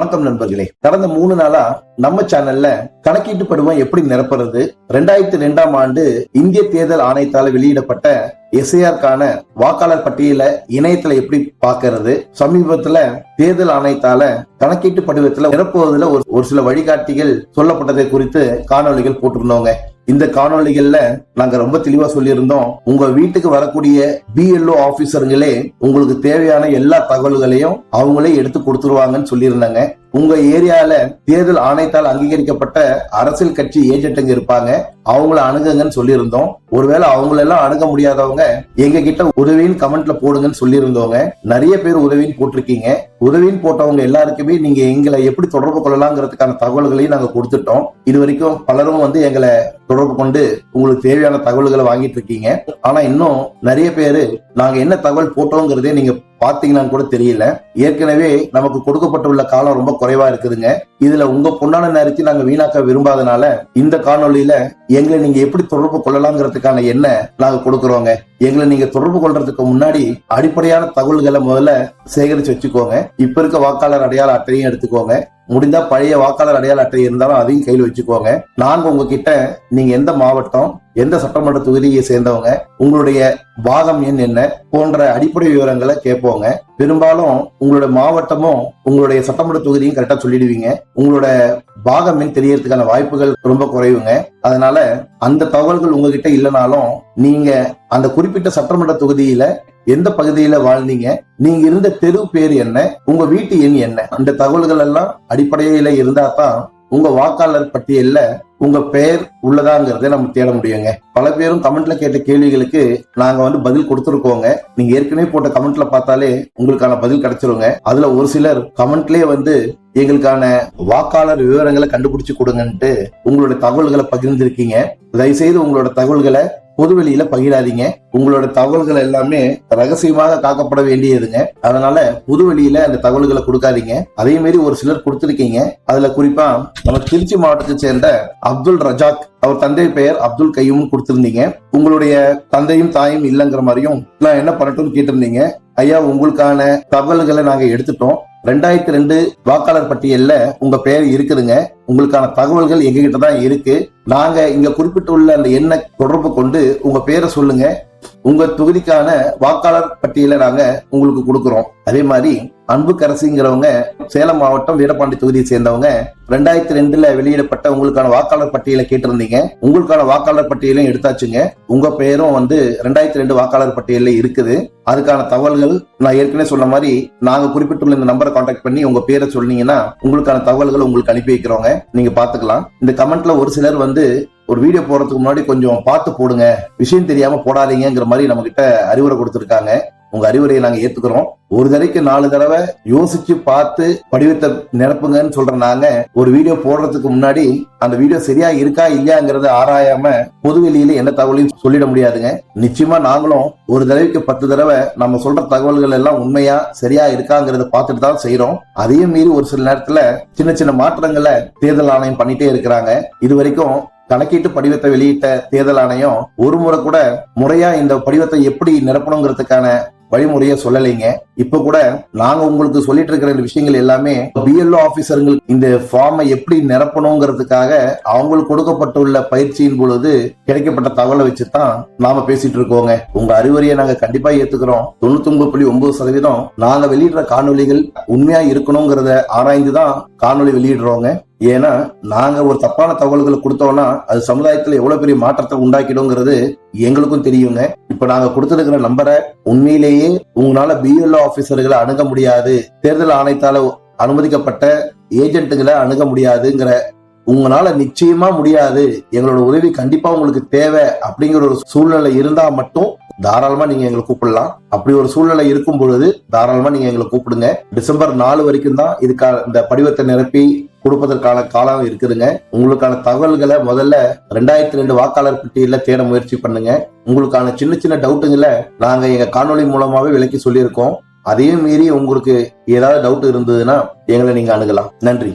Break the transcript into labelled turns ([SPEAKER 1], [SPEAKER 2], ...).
[SPEAKER 1] வணக்கம் நண்பர்களே. கடந்த மூணு நாளா நம்ம சேனல்ல கணக்கீட்டு படுவம் எப்படி நிரப்புறது? ரெண்டாயிரத்தி ரெண்டாம் ஆண்டு இந்திய தேர்தல் ஆணையத்தால வெளியிடப்பட்ட எஸ்ஐஆர்கான வாக்காளர் பட்டியல இணையத்துல எப்படி பாக்குறது சமீபத்துல தேர்தல் ஆணையத்தால கணக்கீட்டு படிவத்துல நிரப்புவதில் ஒரு ஒரு சில வழிகாட்டிகள் சொல்லப்பட்டதை குறித்து காணொளிகள் போட்டிருந்தோங்க. இந்த காணொலிகள்ல நாங்க ரொம்ப தெளிவா சொல்லியிருந்தோம். உங்க வீட்டுக்கு வரக்கூடிய பிஎல்ஓ ஆபீசருங்களே உங்களுக்கு தேவையான எல்லா தகவல்களையும் அவங்களே எடுத்து கொடுத்துருவாங்கன்னு சொல்லியிருந்தாங்க. உங்க ஏரியால தேர்தல் ஆணையத்தால் அங்கீகரிக்கப்பட்ட அரசியல் கட்சி ஏஜென்ட்டுங்க இருப்பாங்க. அவங்கள அணுகுங்கன்னு சொல்லியிருந்தோம். ஒருவேளை அவங்களெல்லாம் அணுக முடியாதவங்க எங்க கிட்ட உதவின்னு கமெண்ட்ல போடுங்கன்னு சொல்லியிருந்தவங்க நிறைய பேர் உதவின்னு போட்டிருக்கீங்க. உதவின்னு போட்டவங்க எல்லாருக்குமே நீங்க எங்களை எப்படி தொடர்பு கொள்ளலாங்கிறதுக்கான தகவல்களையும் நாங்க கொடுத்துட்டோம். இது வரைக்கும் பலரும் வந்து எங்களை தொடர்பு கொண்டு உங்களுக்கு தேவையான தகவல்களை வாங்கிட்டு இருக்கீங்க. ஆனா இன்னும் நிறைய பேரு நாங்க என்ன தகவல் போட்டோங்கிறதே நீங்க பாத்தீங்களான்னு கூட தெரியல. ஏற்கனவே நமக்கு கொடுக்கப்பட்டுள்ள காலம் ரொம்ப குறைவா இருக்குதுங்க. இதுல உங்க பொண்ணான நேரத்தை நாங்க வீணாக்க விரும்பாதனால இந்த காணொலியில எங்களை நீங்க எப்படி தொடர்பு கொள்ளலாங்கிறதுக்கான என்ன நாங்க கொடுக்குறோங்க. எங்களை நீங்க தொடர்பு கொள்றதுக்கு முன்னாடி அடிப்படையான தகவல்களை முதல்ல சேகரிச்சு வச்சுக்கோங்க. இப்ப இருக்க வாக்காளர் அடையாள அட்டையும் எடுத்துக்கோங்க. முடிந்தா பழைய வாக்காளர் அடையாள அட்டை இருந்தாலும் அதையும் கையில் வச்சுக்கோங்க. நாங்க உங்ககிட்ட நீங்க எந்த மாவட்டம் எந்த சட்டமன்ற தொகுதியை சேர்ந்தவங்க உங்களுடைய பாகம் எண் என்ன போன்ற அடிப்படை விவரங்களை கேட்போங்க. பெரும்பாலும் உங்களோட மாவட்டமும் உங்களுடைய சட்டமன்ற தொகுதியும் கரெக்டா சொல்லிடுவீங்க. உங்களோட பாகம் தெரியறதுக்கான வாய்ப்புகள் ரொம்ப குறைவுங்க. அதனால அந்த தகவல்கள் உங்ககிட்ட இல்லைனாலும் நீங்க அந்த குறிப்பிட்ட சட்டமன்ற தொகுதியில எந்த பகுதியில வாழ்ந்தீங்க நீங்க இருந்த தெரு பேர் என்ன உங்க வீட்டு எண் என்ன அந்த தகவல்கள் எல்லாம் அடிப்படையில இருந்தா தான் உங்க வாக்காளர் பட்டியல்ல உங்க பெயர் உள்ளதாங்கிறத நம்ம தேட முடியுங்க. பல பேரும் கமெண்ட்ல கேட்ட கேள்விகளுக்கு நாங்க வந்து பதில் கொடுத்துருக்கோங்க. நீங்க ஏற்கனவே போட்ட கமெண்ட்ல பார்த்தாலே உங்களுக்கான பதில் கிடைச்சிருங்க. அதுல ஒரு சிலர் கமெண்ட்லயே வந்து எங்களுக்கான வாக்காளர் விவரங்களை கண்டுபிடிச்சு கொடுங்கன்ட்டு உங்களோட தகவல்களை பகிர்ந்திருக்கீங்க. தயவுசெய்து உங்களோட தகவல்களை பொதுவெளியில பகிராதீங்க. உங்களோட தகவல்கள் எல்லாமே ரகசியமாக காக்கப்பட வேண்டியதுங்க. அதனால பொதுவெளியில அந்த தகவல்களை கொடுக்காதீங்க. அதே மாதிரி ஒரு சிலர் கொடுத்திருக்கீங்க. அதுல குறிப்பா நம்ம திருச்சி மாவட்டத்தை சேர்ந்த அப்துல் ரஜாக் அவர் தந்தை பெயர் அப்துல் கையும் கொடுத்திருந்தீங்க. உங்களுடைய தந்தையும் தாயும் இல்லைங்கிற மாதிரியும் நான் என்ன பண்ணட்டும்னு கேட்டிருந்தீங்க. ஐயா உங்களுக்கான தகவல்களை நாங்க எடுத்துட்டோம். ரெண்டாயிரத்தி ரெண்டு வாக்காளர் பட்டியல்ல உங்க பெயர் இருக்குதுங்க. உங்களுக்கான தகவல்கள் எங்ககிட்ட தான் இருக்கு. நாங்க இங்க குறிப்பிட்டுள்ள அந்த எண்ணை தொடர்பு கொண்டு உங்க பேரை சொல்லுங்க. உங்க தொகுதிக்கான வாக்காளர் பட்டியலை நாங்க உங்களுக்கு கொடுக்குறோம். அதே மாதிரி அன்புக்கரசிங்கிறவங்க சேலம் மாவட்டம் வீரபாண்டி தொகுதியை சேர்ந்தவங்க. ரெண்டாயிரத்தி ரெண்டுல வெளியிடப்பட்ட உங்களுக்கான வாக்காளர் பட்டியலை கேட்டிருந்தீங்க. உங்களுக்கான வாக்காளர் பட்டியலையும் எடுத்தாச்சுங்க. உங்க பெயரும் வந்து ரெண்டாயிரத்தி ரெண்டு வாக்காளர் பட்டியலில் இருக்குது. அதுக்கான தகவல்கள் நான் ஏற்கனவே சொன்ன மாதிரி நாங்க குறிப்பிட்டுள்ள இந்த நம்பரை காண்டாக்ட் பண்ணி உங்க பேரை சொன்னீங்கன்னா உங்களுக்கான தகவல்கள் உங்களுக்கு அனுப்பி வைக்கிறோங்க நீங்க பாத்துக்கலாம். இந்த கமெண்ட்ல ஒரு சிலர் வந்து ஒரு வீடியோ போடுறதுக்கு முன்னாடி கொஞ்சம் பார்த்து போடுங்க. விஷயம் தெரியாம போடாதீங்கிற மாதிரி நம்ம கிட்ட அறிவுரை கொடுத்திருக்காங்க. உங்க அறிவுரையை நாங்க ஏத்துக்கிறோம். ஒரு தடவைக்கு நாலு தடவை யோசிச்சு பார்த்து படிவத்தை நிரப்புங்கன்னு சொல்ற நாங்க ஒரு வீடியோ போடுறதுக்கு முன்னாடி அந்த வீடியோ சரியா இருக்கா இல்லையாங்கிறத ஆராயாம பொதுவெளியில என்ன தகவலையும் சொல்லிட முடியாதுங்க. நிச்சயமா நாங்களும் ஒரு தடவைக்கு பத்து தடவை நம்ம சொல்ற தகவல்கள் எல்லாம் உண்மையா சரியா இருக்காங்கிறத பார்த்துட்டு தான் செய்யறோம் அதையும் மீறி ஒரு சில நேரத்துல சின்ன சின்ன மாற்றங்களை தேர்தல் ஆணையம் பண்ணிட்டே இருக்கிறாங்க. இது வரைக்கும் கணக்கீட்டு படிவத்தை வெளியிட்ட தேர்தல் ஆணையம் ஒரு முறை கூட முறையா இந்த படிவத்தை எப்படி நிரப்பணுங்கிறதுக்கான வழிமுறைய சொல்லலைங்க. இப்ப கூட நாங்க உங்களுக்கு சொல்லிட்டு இருக்கிற விஷயங்கள் எல்லாமே பிஎல்ஓ ஆபீசருங்களுக்கு இந்த ஃபார்மை எப்படி நிரப்பணுங்கிறதுக்காக அவங்களுக்கு கொடுக்கப்பட்டுள்ள பயிற்சியின் பொழுது கிடைக்கப்பட்ட தகவலை வச்சுதான் நாம பேசிட்டு இருக்கோங்க. உங்க அறிவுரையை நாங்க கண்டிப்பா ஏத்துக்கிறோம். தொண்ணூத்தி ஒன்பது புள்ளி ஒன்பது சதவீதம் நாங்க வெளியிடுற காணொலிகள் உண்மையா இருக்கணுங்கிறத ஆராய்ந்துதான் காணொலி வெளியிடுறோங்க. ஏன்னா நாங்க ஒரு தப்பான தகவல்களை கொடுத்தோம்னா அது சமுதாயத்துல எவ்வளவு பெரிய மாற்றத்தை உண்டாக்கிடுங்கிறது எங்களுக்கும் தெரியுங்க. இப்ப நாங்க கொடுத்திருக்கிற நம்பரை உண்மையிலேயே உங்களால பிஎல்ஓ ஆபீசர்களை அணுக முடியாது. தேர்தல் ஆணையத்தால அனுமதிக்கப்பட்ட ஏஜென்ட்டுகளை அணுக முடியாதுங்கிற உங்களால நிச்சயமா முடியாது. எங்களோட உதவி கண்டிப்பா உங்களுக்கு தேவை அப்படிங்கிற ஒரு சூழ்நிலை இருந்தா மட்டும் தாராளமா நீங்க எங்களை கூப்பிடலாம். அப்படி ஒரு சூழ்நிலை இருக்கும் பொழுது தாராளமா நீங்க எங்களை கூப்பிடுங்க. டிசம்பர் நாலு வரைக்கும் தான் இதுக்காக இந்த படிவத்தை நிரப்பி கொடுப்பதற்கான காலம் இருக்குதுங்க. உங்களுக்கான தகவல்களை முதல்ல ரெண்டாயிரத்தி ரெண்டு வாக்காளர் பட்டியல தேட முயற்சி பண்ணுங்க. உங்களுக்கான சின்ன சின்ன டவுட்டுங்களை நாங்க எங்க காணொலி மூலமாவே விளக்கி சொல்லியிருக்கோம். அதையும் மீறி உங்களுக்கு ஏதாவது டவுட் இருந்ததுன்னா எங்களை நீங்க அணுகலாம். நன்றி.